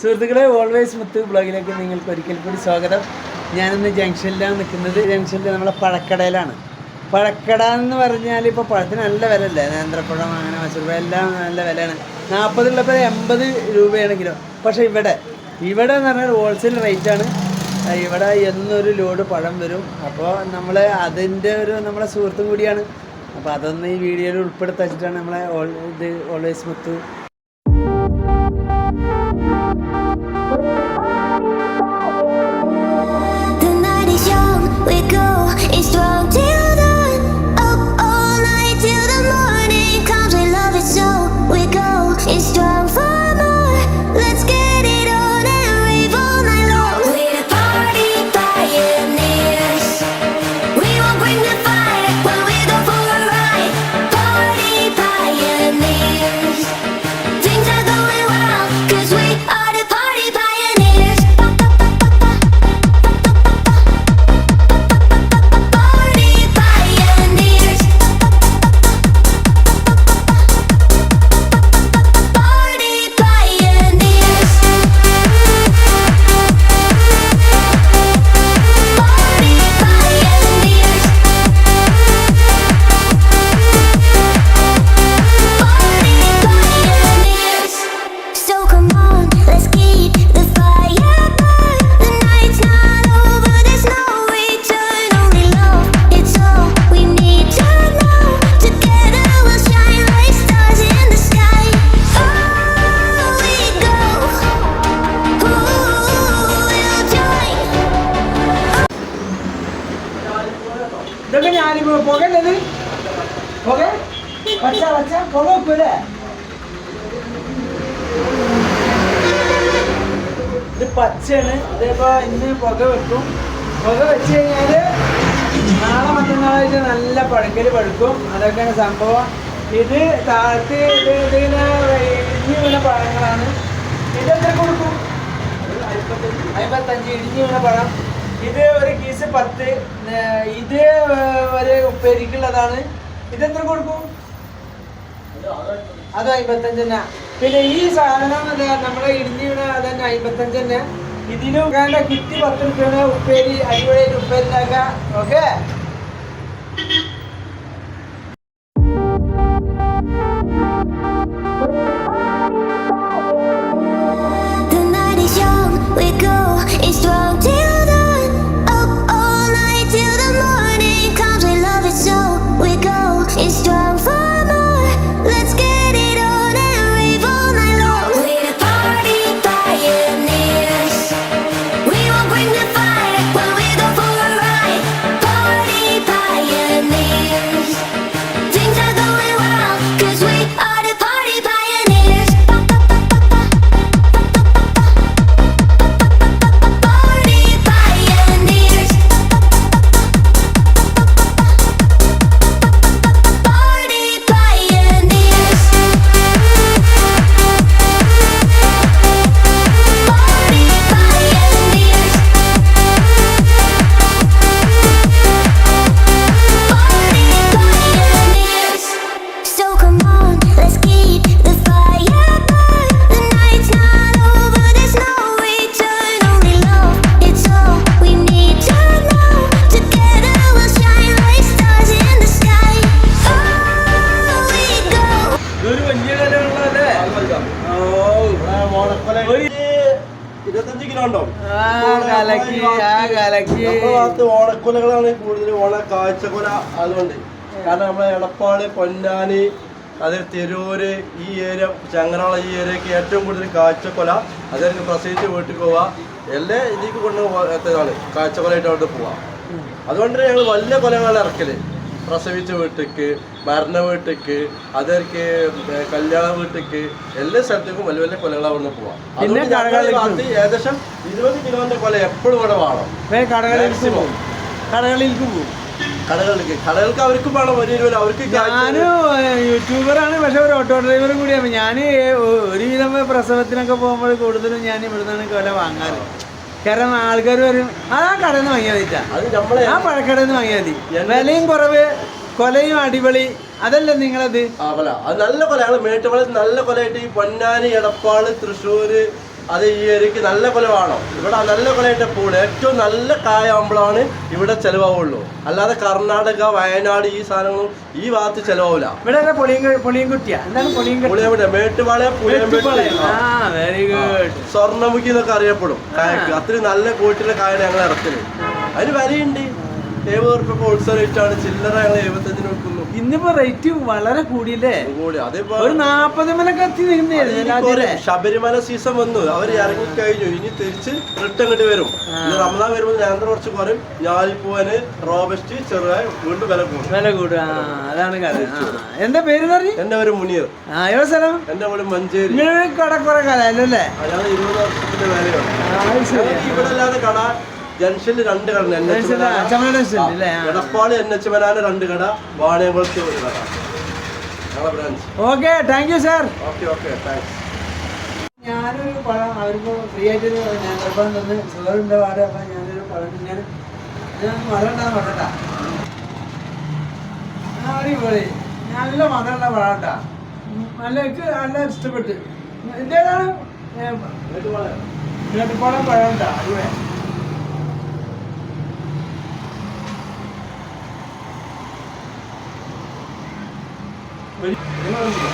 സുഹൃത്തുക്കളെ ഓൾവേസ് മുത്ത് ബ്ലോഗിലേക്ക് നിങ്ങൾക്ക് ഒരിക്കൽ കൂടി സ്വാഗതം. ഞാനിന്ന് ജംഗ്ഷനിലാണ് നിൽക്കുന്നത്. ജംഗ്ഷനിൽ നമ്മളെ പഴക്കടയിലാണ്. പഴക്കട എന്ന് പറഞ്ഞാൽ ഇപ്പോൾ പഴത്തിന് നല്ല വിലയല്ലേ? നേന്ത്രപ്പഴം അങ്ങനെ മസൂർ എല്ലാം നല്ല വിലയാണ്. നാൽപ്പതുള്ളപ്പോൾ എൺപത് രൂപയാണെങ്കിലും? പക്ഷേ ഇവിടെ ഇവിടെ എന്ന് പറഞ്ഞാൽ ഹോൾസെയിൽ റേറ്റാണ് ഇവിടെ എന്നൊരു ലോഡ് പഴം വരും. അപ്പോൾ നമ്മൾ അതിന്റെ ഒരു നമ്മളെ സുഹൃത്തും കൂടിയാണ്. അപ്പോൾ അതൊന്ന് ഈ വീഡിയോയിൽ ഉൾപ്പെടുത്തി വെച്ചിട്ടാണ് നമ്മളെ ഓൾ ഇത് ഓൾവേസ് മുത്ത് we go, ഇതൊക്കെ ഞാനിപ്പോ പുകയുള്ളത് പുക? പച്ച പച്ച പുക വെക്കൂലേ ഇത് പച്ചയാണ്. ഇതിപ്പോ ഇന്ന് പുക വെക്കും. പുക വെച്ച് കഴിഞ്ഞാൽ നാളെ മറ്റന്നാളായിട്ട് നല്ല പഴുക്കൽ പഴുക്കും അതൊക്കെയാണ് സംഭവം. ഇത് താഴത്ത് ഇത് ഇതിങ്ങനെ ഇടിഞ്ഞു വീണ പഴങ്ങളാണ്. ഇത് എത്ര കൊടുക്കും? അമ്പത്തഞ്ച് ഇടിഞ്ഞു വീണ പഴം. ഇത് ഒരു കീസ് പത്ത് ഇതേ ഒരു ഉപ്പേരിക്കുള്ളതാണ്. ഇത് എത്ര കൊടുക്കും? അത് അമ്പത്തഞ്ച് തന്നെ. പിന്നെ ഈ സാധനം നമ്മളെ ഇടിഞ്ഞു വീണ അതന്നെ അമ്പത്തഞ്ച് തന്നെ. വേണ്ട കിറ്റ് പത്ത് ഉപ്പേരി അടിപൊളിയായിട്ട് ഉപ്പേരി ഓക്കെ? ഇരുപത്തഞ്ച് കിലോ ഓണക്കൊലകളാണ് കൂടുതൽ ഓണ കാഴ്ചക്കൊല അതുകൊണ്ട് കാരണം നമ്മളെ എടപ്പാട് പൊന്നാനി അതിൽ തിരൂര് ഈ ഏരിയ ചങ്ങനാള ഈ ഏരിയക്ക് ഏറ്റവും കൂടുതൽ കാഴ്ചക്കൊല. അതായത് പ്രസവിച്ച് വീട്ടിൽ പോവുക. എല്ലാ ഇതിലേക്ക് കൊണ്ട് എത്തതാണ് കാഴ്ചക്കൊലയായിട്ട് അവിടെ പോവാം അതുകൊണ്ട് ഞങ്ങൾ വലിയ കൊലകളാണ് ഇറക്കൽ. പ്രസവിച്ച വീട്ടിക്ക് മരണ വീട്ടിക്ക് അതർക്ക് കല്യാണ വീട്ടിക്ക് എല്ലാ സ്ഥലത്തേക്കും വലിയ വലിയ കൊലകളാവുന്ന പോവാം. അതുകൊണ്ട് ഏകദേശം ഇരുപത് കിലോന്റെ കൊല എപ്പോഴും ഇവിടെ വേണം. കടകളിലേക്ക്. പോകും. കടകളിലേക്ക് പോകും. കടകളിലേക്ക്. കടകൾക്ക് അവർക്കും വേണം ഒരു ഇരുപത് അവർക്ക് യൂട്യൂബറാണ് പക്ഷെ ഒരു ഓട്ടോ ഡ്രൈവർ കൂടിയാണ് ഞാൻ ഒരുവിധം പ്രസവത്തിനൊക്കെ പോകുമ്പോൾ കൂടുതലും ഞാൻ ഇവിടുന്നാണ് കൊല വാങ്ങാറ്. കാരണം ആൾക്കാർ വരും. ആ കടയിൽ നിന്ന് വാങ്ങിയാൽ മതി അത് നമ്മളെ ആ പഴക്കടയിൽ നിന്ന് വാങ്ങിയാൽ മതി. വിലയും കുറവ് കൊലയും അടിപൊളി അതല്ലേ നിങ്ങളത്? ആ കൊല. അത് നല്ല കൊല ഞങ്ങൾ മേട്ടുമല നല്ല കൊലയായിട്ട് ഈ പൊന്നാനി എടപ്പാൾ തൃശ്ശൂര് അത് ഈ ഏരിയക്ക് നല്ല കുലവാണോ? ഇവിടെ നല്ല കൊലയുടെ പൂൾ ഏറ്റവും നല്ല കായാകുമ്പോഴാണ് ഇവിടെ ചെലവാവുള്ളൂ. അല്ലാതെ കർണാടക വയനാട് ഈ സാധനങ്ങളും ഈ ഭാഗത്ത് ചെലവാവില്ല ഇവിടെ ഏതാ പൊളിയും പൊളിയും കുട്ടിയാ എന്താണ് പൊളിയും കുട്ടി പുളിയമ്പട്ടി മേട്ടുപാളയ ഗുഡ് സ്വർണമുഖി എന്നൊക്കെ അറിയപ്പെടും. കായക്ക്. അത്രയും നല്ല കോട്ടിലെ കായാണ് ഞങ്ങൾ ഇറക്കൽ. അതിന് വിലയുണ്ട്. എഴുപത് റുപ്യ ഹോൾസെയിൽ റേറ്റ് ആണ്. ചില്ലറ ഞങ്ങൾ എഴുപത്തഞ്ചിന് വെക്കുന്നു ഇന്നിപ്പോ റേറ്റ് വളരെ കൂടിയില്ലേ? ഒരു നാപ്പത് മലക്ക് എത്തി അതിനി ശബരിമല സീസൺ വന്നു. അവർ ഇറങ്ങി കഴിഞ്ഞു. ഇനി തിരിച്ച് റിട്ടേൺ ഇങ്ങോട്ട് വരും. റമദാൻ വരുമ്പോൾ ഞാൻ കുറച്ച് കുറയും ഞാലിപ്പൂവന് റോബസ്റ്റ് ചെറുതായി വീണ്ടും വില കൂടും. വില കൂടും. അതാണ് കഥ. ആ. എന്താ പേര് പറഞ്ഞു? എന്റെ പേര് മുനീർ. ആ സ്ഥലം? എന്റെ വീട് മഞ്ചേരി. കട കുറെ കാലല്ലേ ഇരുപത് വർഷത്തിന്റെ വിലയാണ് ഇവിടെ അല്ലാതെ കട ജംഗ്ഷനിൽ രണ്ട് കട എടപ്പാളി എൻ എച്ച് മനാന രണ്ട് കട വാണിയംകുളത്ത് ഒരു കട. ഞങ്ങളെ branch okay thank you sir okay okay thanks ഞാനൊരു പഴം അവർക്ക് ഫ്രീ ആയിട്ട് ഞാൻ നിർബന്ധം തന്ന് സുഖമുണ്ട് പാട് അപ്പം ഞാനൊരു പഴം ഞാൻ ഞാൻ മതണ്ടാ മതണ്ട അടിപൊളി. നല്ല മധുരമുള്ള പഴം നല്ല എനിക്ക് നല്ല ഇഷ്ടപ്പെട്ട്. എന്തേതാണ് പഴം? പഴം കേട്ടാ അടിപൊളി